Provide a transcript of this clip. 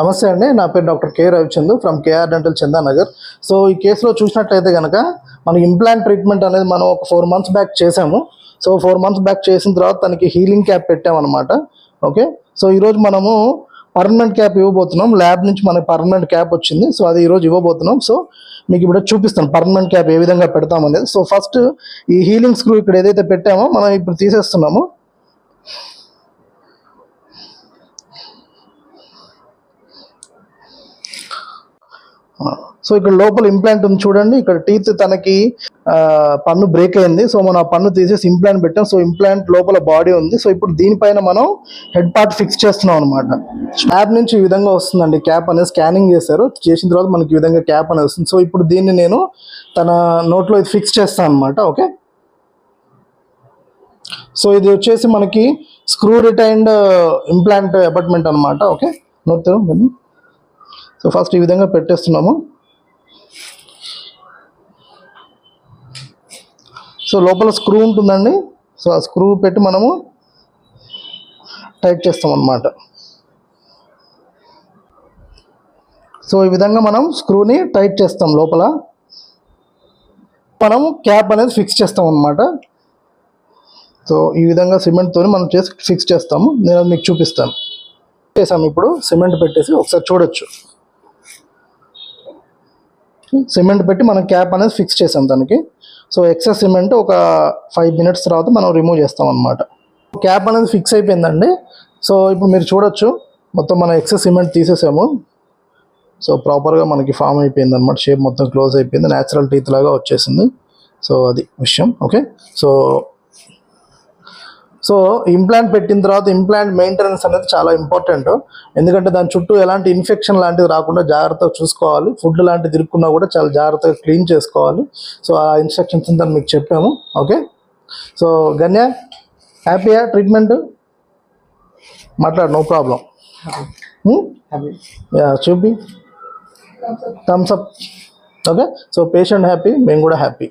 నమస్తే అండి నా పేరు doctor K Ravichand from KR dental Chandanagar. So ఈ కేసులో చూసినట్లయితే కనుక మనం ఇంప్లాంట్ ట్రీట్మెంట్ అనేది మనం ఒక ఫోర్ మంత్స్ బ్యాక్ చేసాము. సో ఫోర్ మంత్స్ బ్యాక్ చేసిన తర్వాత తనకి హీలింగ్ క్యాప్ పెట్టామన్నమాట. ఓకే? సో ఈరోజు మనము పర్మనెంట్ క్యాప్ ఇవ్వబోతున్నాం. ల్యాబ్ నుంచి మనకి పర్మనెంట్ క్యాప్ వచ్చింది. సో అది ఈరోజు ఇవ్వబోతున్నాం. సో మీకు ఇప్పుడు చూపిస్తాను పర్మనెంట్ క్యాప్ ఏ విధంగా పెడతాం అనేది. సో ఫస్ట్ ఈ హీలింగ్ స్క్రూ ఇక్కడ ఏదైతే పెట్టామో మనం ఇప్పుడు తీసేస్తున్నాము. సో ఇక్కడ లోపల ఇంప్లాంట్ ఉంది చూడండి. ఇక్కడ టీత్ తనకి పన్ను బ్రేక్ అయింది. సో మనం ఆ పన్ను తీసేసి ఇంప్లాంట్ పెట్టాం. సో ఇంప్లాంట్ లోపల బాడీ ఉంది. సో ఇప్పుడు దీనిపైన మనం హెడ్ పార్ట్ ఫిక్స్ చేస్తున్నాం అనమాట స్లాబ్ నుంచి ఈ విధంగా వస్తుందండి క్యాప్ అనేది స్కానింగ్ చేశారు. చేసిన తర్వాత మనకి ఈ విధంగా క్యాప్ అనేది వస్తుంది. సో ఇప్పుడు దీన్ని నేను తన నోట్లో ఇది ఫిక్స్ చేస్తాను అనమాట ఓకే? సో ఇది వచ్చేసి మనకి స్క్రూ రిటైన్డ్ ఇంప్లాంట్ అపార్ట్మెంట్ అనమాట ఓకే? నోట్ సో ఫస్ట్ ఈ విధంగా పెట్టేస్తున్నాము. సో లోపల స్క్రూ ఉంటుందండి. సో ఆ స్క్రూ పెట్టి మనము టైట్ చేస్తాం అన్నమాట సో ఈ విధంగా మనం స్క్రూని టైట్ చేస్తాం లోపల. మనం క్యాప్ అనేది ఫిక్స్ చేస్తాం అన్నమాట సో ఈ విధంగా సిమెంట్తో మనం చేసి ఫిక్స్ చేస్తాము. నేను అది మీకు చూపిస్తాను. చేసాము ఇప్పుడు. సిమెంట్ పెట్టేసి ఒకసారి చూడొచ్చు. సిమెంట్ పెట్టి మనం క్యాప్ అనేది ఫిక్స్ చేసాం దానికి. సో ఎక్సెస్ సిమెంట్ ఒక ఫైవ్ మినిట్స్ తర్వాత మనం రిమూవ్ చేస్తాం అనమాట క్యాప్ అనేది ఫిక్స్ అయిపోయిందండి. సో ఇప్పుడు మీరు చూడొచ్చు మొత్తం మన ఎక్సెస్ సిమెంట్ తీసేసాము. సో ప్రాపర్గా మనకి ఫామ్ అయిపోయింది అనమాట షేప్ మొత్తం క్లోజ్ అయిపోయింది. న్యాచురల్ టీత్ లాగా వచ్చేసింది. సో అది విషయం ఓకే? సో సో ఇంప్లాంట్ పెట్టిన తర్వాత ఇంప్లాంట్ మెయింటెనెన్స్ అనేది చాలా ఇంపార్టెంట్ ఎందుకంటే దాని చుట్టూ ఎలాంటి ఇన్ఫెక్షన్ లాంటిది రాకుండా జాగ్రత్తగా చూసుకోవాలి. ఫుడ్ లాంటిది తిరుక్కున్నా కూడా చాలా జాగ్రత్తగా క్లీన్ చేసుకోవాలి. సో ఆ ఇన్స్ట్రక్షన్స్ అంతా మీకు చెప్పాము. ఓకే సో గన్య హ్యాపీయా ట్రీట్మెంట్ మాట్లాడు నో ప్రాబ్లం యా చూపి. Thumbs up okay so patient happy మేము కూడా హ్యాపీ